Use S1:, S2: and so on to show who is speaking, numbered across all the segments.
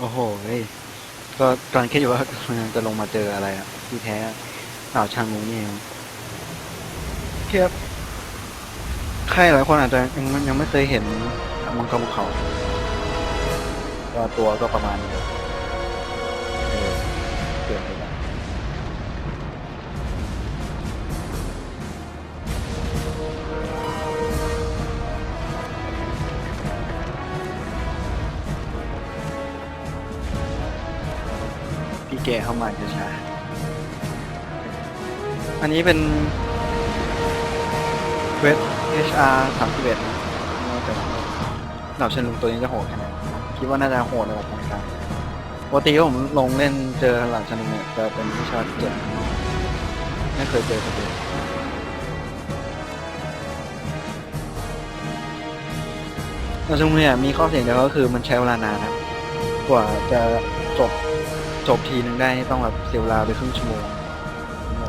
S1: โอ้โหเฮ้ยก็ตอนคิดอยู่ว่าจะลงมาเจออะไรอะ ที่แท้อ่าวชางงูนี่เองเทียบใครหลายคนอาจจะยังยังไม่เคยเห็นมังกรภูเขา ก็ตัวก็ประมาณนี้ แกเข้ามาช้าๆอันนี้เป็นเวท HR สามสิบเอ็ดนะว่าแต่เหล่าเชนลุงตัวนี้จะโหดแค่ไหนคิดว่าน่าจะโหดระดับกลางๆปกติผมลงเล่นเจอหล่าเชนลุงเนี่ยจะเป็นวิชาเจ็ดไม่เคยเจอเดียหล่าเชนลุงเนี่ยมีข้อเสียเดียวก็คือมันใช้เวลานานนะกว่าจะจบ จบทีนึงได้ต้องแบบเสียเวลาไปครึ่งชั่วโมง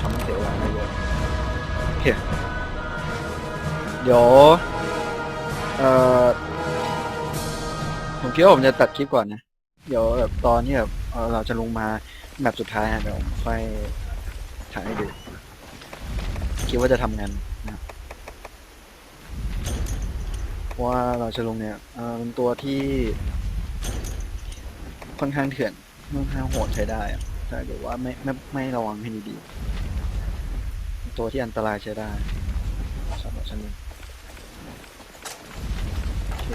S1: ทำให้เสียเวลาได้เยอะโอเคเดี๋ยวเอ่อผมคิดว่าผมจะตัดคลิปก่อนนะ เดี๋ยวแบบตอนที่แบบเราจะลงมาแบบสุดท้ายอะเดี๋ยวผมค่อยถ่ายให้ดู คิดว่าจะทำงานนะว่าเราจะลงเนี่ยเป็นตัวที่ค่อนข้างเถื่อน ค่อนข้างโหดใช้ได้อะถ้าเกิดว่าไม่ไม่ไม่ระวังให้ดีๆตัวที่อันตรายใช้ได้สำหรับฉันเองโอเค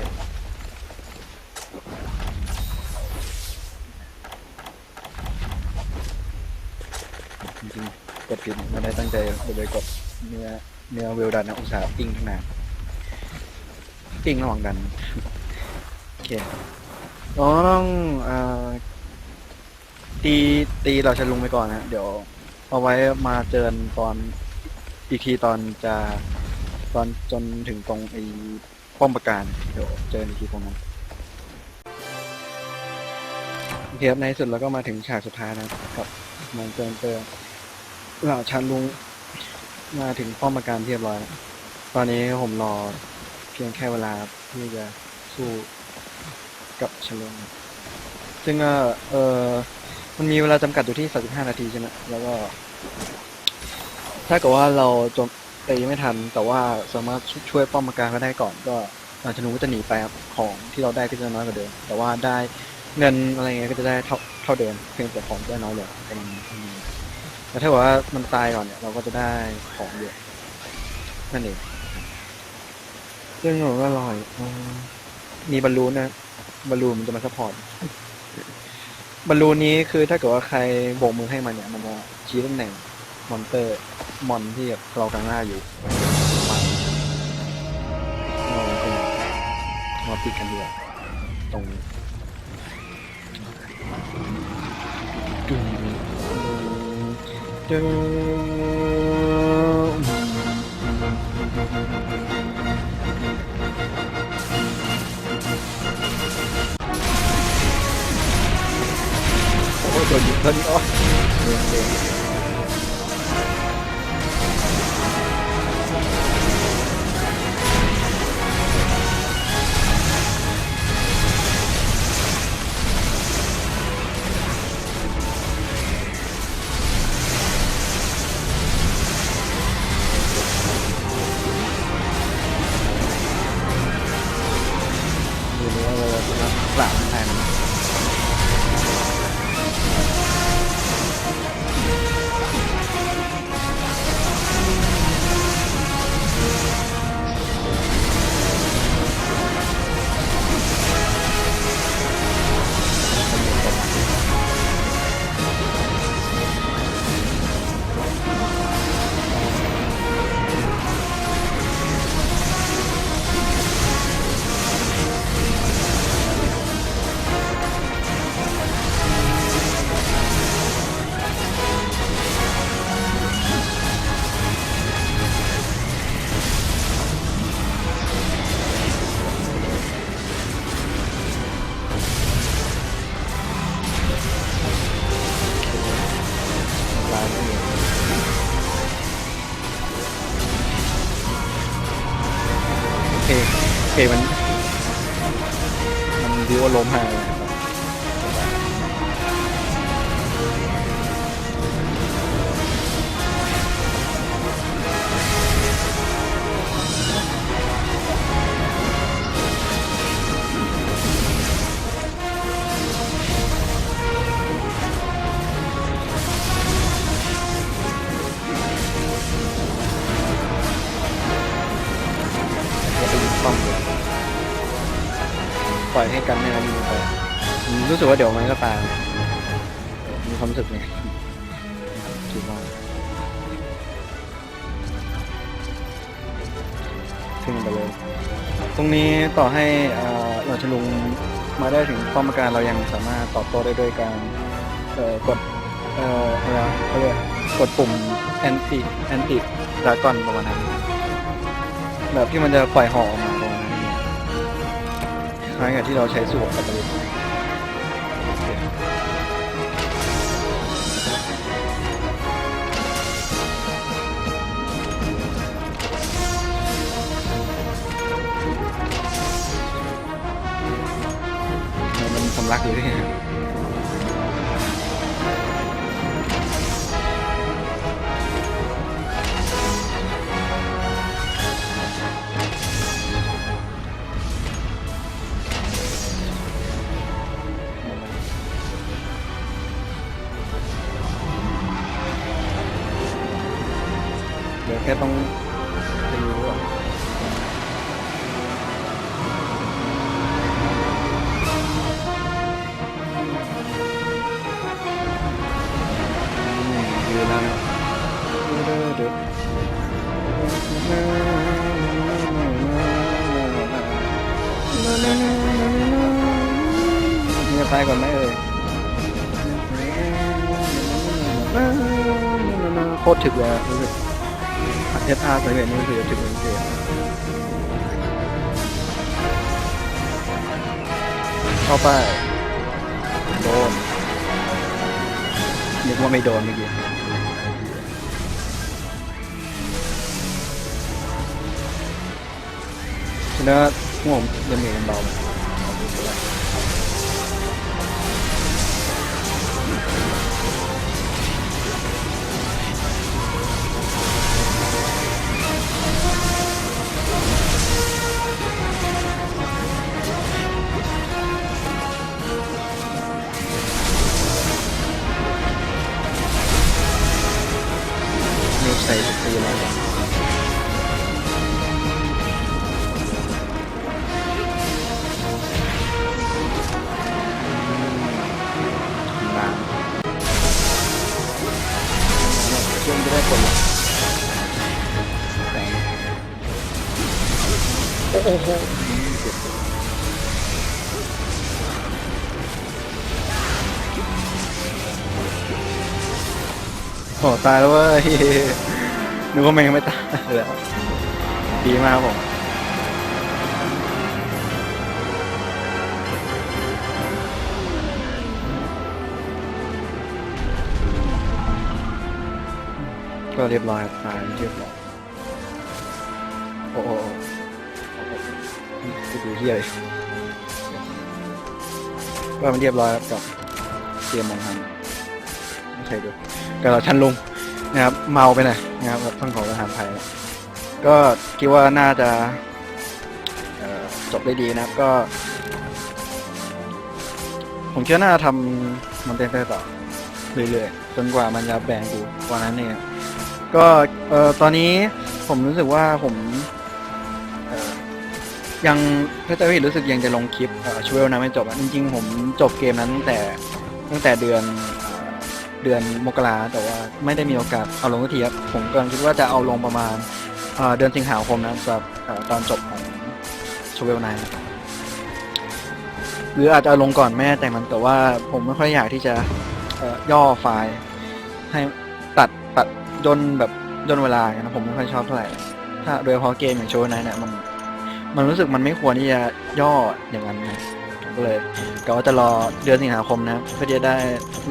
S1: จริงๆกดผิดไม่ได้ตั้งใจเลยกดเนื้อเนื้อเวลดันนะอุตส่าห์ปิ้งข้างหน้าปิ้งระหว่างดัน โอเคเราต้องเอ่อ ตีตีเราจะลงไปก่อนนะเดี๋ยว เอาไว้มาเจอตอนอีกทีตอนจะตอนจนถึงตรงไอ้ป้อมปราการเดี๋ยวเจอในทีตรงนั้นโอเคครับในที่สุดเราก็มาถึงฉากสุดท้ายนะครับกับมอนเตอเตอเหล่าชันลุงมาถึงป้อมปราการเรียบร้อยแล้วตอนนี้ผมรอเพียงแค่เวลาที่จะสู้กับชันลุงซึ่งเออ มันมีเวลาจำกัดอยู่ที่ 35 นาทีใช่ไหมแล้วก็ ถ้าเกิดว่าเราจมตีไม่ทัน แต่ว่าสามารถช่วยป้อมปราการก็ได้ก่อน ก็อาชนูก็จะหนีไปครับของที่เราได้ก็จะน้อยกว่าเดิม แต่ว่าได้เงินอะไรเงี้ยก็จะได้เท่าเท่าเดิม เพียงแต่ของจะน้อยลงประมาณนี้แต่ถ้าเกิดว่ามันตายก่อนเนี่ย เราก็จะได้ของเยอะนั่นเองซึ่งผมก็ลอยมมีบอลลูนนะบอลลูนมันจะมาซัพพอร์ต บอลลูนนี้คือถ้าเกิดว่าใครโบกมือให้มันเนี่ยมันจะชี้ตำแหน่งมอนเตอร์มอนที่แบบเรากำลังล่าอยู่มาเราเป็นมาปิดกันดีกว่าตรงนี้ดึงดึง โอ้โหโดีว่าล้มหาย放着。 ล่อยให้กันให้มันยิงไปรู้สึกว่าเดี๋ยวมันก็ตายมีความรู้สึกไงคิดว่าขึ้นไปเลย ตรงนี้ต่อให้เอ่อเราจะลุงมาได้ถึงป้อมการเรายังสามารถตอบโต้ได้ด้วยการกดเอ่ออะไรวะเขาเรียกกดปุ่ม anti anti dragon ประมาณนั้นแบบที่มันจะปล่อยหอออกมา ล้ายกับที่เราใช้สูบกับตะลุมันสำลักอยู่ที่ ค่ต้องไปรู้ว่ายืนแล้วนะมีตายก่อนไหมเอ่ยโคตรถึกเลยรู้สึก อัดเทสอาร์สังเกตนี่คือถึกจริงๆเข้าไปโดนนึกว่าไม่โดนเมื่อกี้ฉะนั้นหัวผมเดินเหมือนเบา โอ้โหโอ้ตายแล้วเว้ยนึกว่ามันยังไม่ตายแล้วดีมากครับผมก็เรียบร้อยตายเรียบร้อยโอ้ จะดูเฮียเลยก็มันเรียบร้อยครับกับเกมมองทันไม่ใช่ดูกับเราชันลุงนะครับเมาไปหน่อยนะครับต้องขอประทานภัยนะก็คิดว่าน่าจะจบได้ดีนะครับก็ ผมคิดว่าน่าจะทำมันเต้นไปต่อเรื่อยๆจนกว่ามันจะแบ่งกูวันนั้นเองก็เอ่อตอนนี้ผมรู้สึกว่าผม ยังถ้าจะไม่ผิดรู้สึกยังจะลงคลิปช่วยนะไม่จบอะจริงๆ ผมจบเกมนั้นตั้งแต่ตั้งแต่เดือนเดือนมกราแต่ว่าไม่ได้มีโอกาสเอาลงสักทีครับผมก็คิดว่าจะเอาลงประมาณเดือนสิงหาคมนะสำหรับตอนจบของชเวลไนหรืออาจจะลงก่อนแม่แต่มันแต่ว่าผมไม่ค่อยอยากที่จะย่อไฟล์ให้ตัดตัดย่นแบบย่นเวลาอย่างเงี้ยนะผมไม่ค่อยชอบเท่าไหร่ถ้าโดยเฉพาะเกมอย่างโชว์ไนท์เนี่ยมัน มันรู้สึกมันไม่ควรที่จะย่ออย่างนั้นนะผมก็เลยก็ว่าจะรอเดือนสิงหาคมนะเพื่อจะได้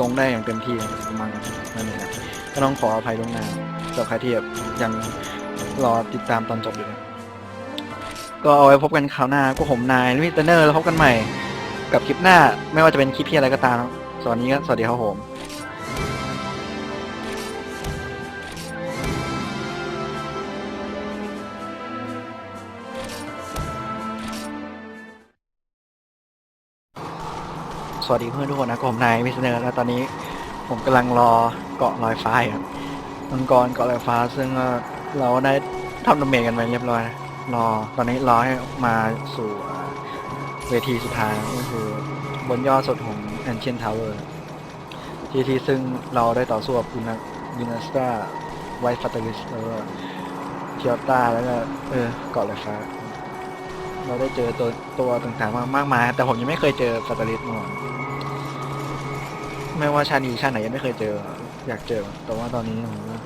S1: ลงได้อย่างเต็มที่ประมาณนั้นนั่นเองนะก็ต้องขออภัยล่วงหน้าสำหรับใครที่แบบยังรอติดตามตอนจบอยู่นะก็เอาไว้พบกันคราวหน้าก็ผมนายมิสเตอร์เนอร์แล้วพบกันใหม่ กับคลิปหน้าไม่ว่าจะเป็นคลิปที่อะไรก็ตามสวัสดีครับสวัสดีครับผม สวัสดีเพื่อนทุกคนนะผมนายมิสเนอร์แล้วตอนนี้ผมกำลังรอเกาะลอยฟ้าครับมังกรเกาะลอยฟ้า ซึ่งเราได้ทำดาเมจกันไปเรียบร้อยนะรอตอนนี้รอให้มาสู่เวทีสุดท้ายก็คือบนยอดสุดของ Ancient Tower ที่ที่ซึ่งเราได้ต่อสู้กับอุนายูนาสตาไวฟัตเตอริสแล้วก็เทียต้าแล้วก็เออเกาะลอยฟ้าเราได้เจอตัวตัวต่างๆมามากมาย แต่ผมยังไม่เคยเจอฟัตเตอริสมาก่อน ไม่ว่าชาตินี้ชาติไหนยังไม่เคยเจอ อยากเจอ แต่ว่าตอนนี้ผมว่า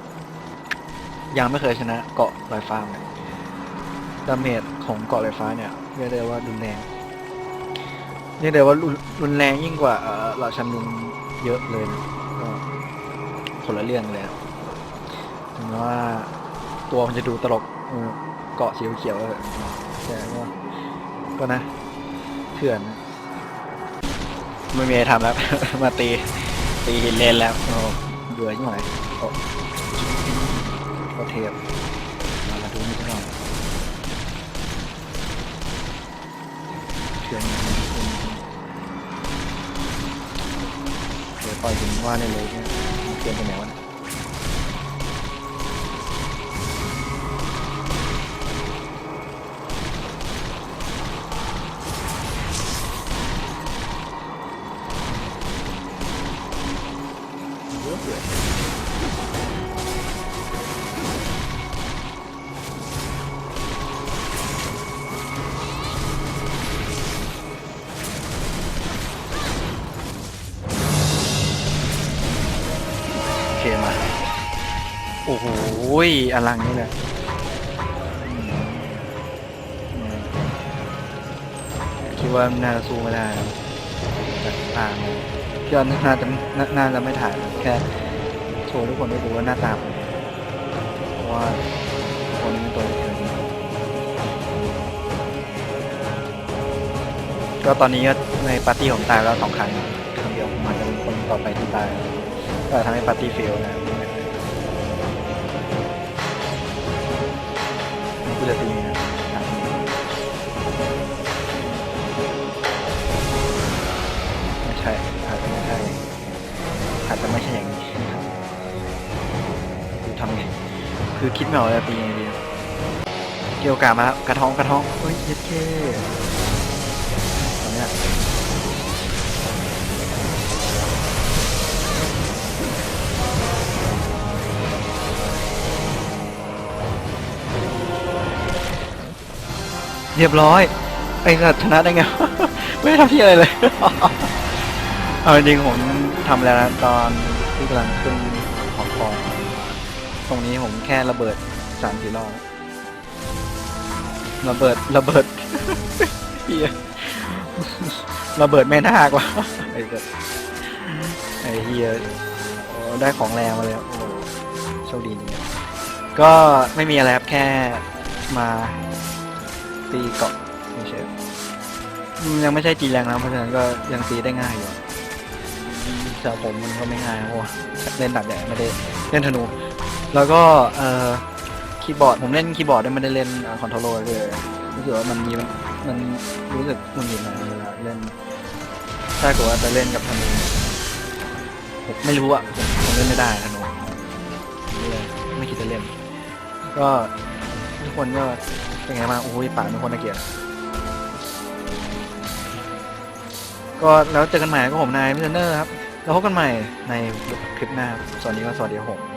S1: ยังไม่เคยชนะเกาะลอยฟ้าเลยดาเมจของเกาะลอยฟ้าเนี่ยเรียกได้ว่ารุนแรงเรียกได้ว่ารุนแรงยิ่งกว่าเหล่าชันลุงเยอะเลยนะก็คนละเรื่องเลยถึงว่าตัวมันจะดูตลกเกาะสีเขียวๆแต่ว่าก็นะเถื่อนนะ ไม่มีอะไรทำแล้ว มาตี ตีหินเลนแล้วโอ้เบื่อยังหน่อยโอ้ก็เทียบมามาดูนี่กันหน่อยเถื่อนเดี๋ยวปล่อยถึงว่าในเลยเนี่ยมันเทียนไปไหนวะ อ้โหอลังนี่เลยคิดว่าน่าจะสู้ไม่ได้นะจากทางคิดว่าน่าจะน่าจะไม่ถ่ายแค่โชว์ทุกคนได้ดูว่าหน้าตาเป็นยังไงเพราะว่าคนตัวเล็กเกินก็ตอนนี้ก็ในปาร์ตี้ผมตายแล้วสองครั้งครั้งเดียวมอาจจะเป็นคนต่อไปที่ตายก็ทำให้ปาร์ตี้เฟลนะ กูจะตีนะครับไม่ใช่อาจจะไม่ใช่อาจจะไม่ใช่อย่างนี้นะครับคือทำไงคือคิดไม่ออกจะตียังไงดีเกี่ยวกับมากระท้องกระท้องเฮ้ยเย็ดเท่ เรียบร้อย ไอ้สัตว์ชนะได้ไง ไม่ได้ทำที่อะไรเลย เอาจริงผมทำแล้วนะตอนที่กำลังขึ้นของคอยตรงนี้ผมแค่ระเบิดสามสี่รอบระเบิดระเบิดเฮียระเบิดแม่นาคว่ะไอ้สัตว์ไอ้เฮียได้ของแรงมาเลยโอ้โชคดีจริงก็ไม่มีอะไรครับแค่มา ตีเกาะไม่ใช่ยังไม่ใช่ตีแรงนะเพราะฉะนั้นก็ยังตีได้ง่ายอยู่สำหรับผมมันก็ไม่ง่ายเพราะว่าเล่นดักแดดไม่ได้เล่นธนู แล้วก็เอ่อคีย์บอร์ดผมเล่นคีย์บอร์ดได้ไม่ได้เล่นคอนโทรลเลยรู้สึกว่ามันมีมันรู้สึกหงุดหงิดหนเวลาเล่นถ้าเกิดว่าจะเล่นกับธนูผมไม่รู้อะผมเล่นไม่ได้ธนูไม่คิดจะเล่น ก็ทุกคนก็ เป็นไงบ้างโอ้ยป่าเป็นคนน่าเกลียดก็แล้วเจอกันใหม่ก็ผมนายมิสเตอร์ครับ แล้วพบกันใหม่ในคลิปหน้า สวัสดีครับสวัสดีครับผม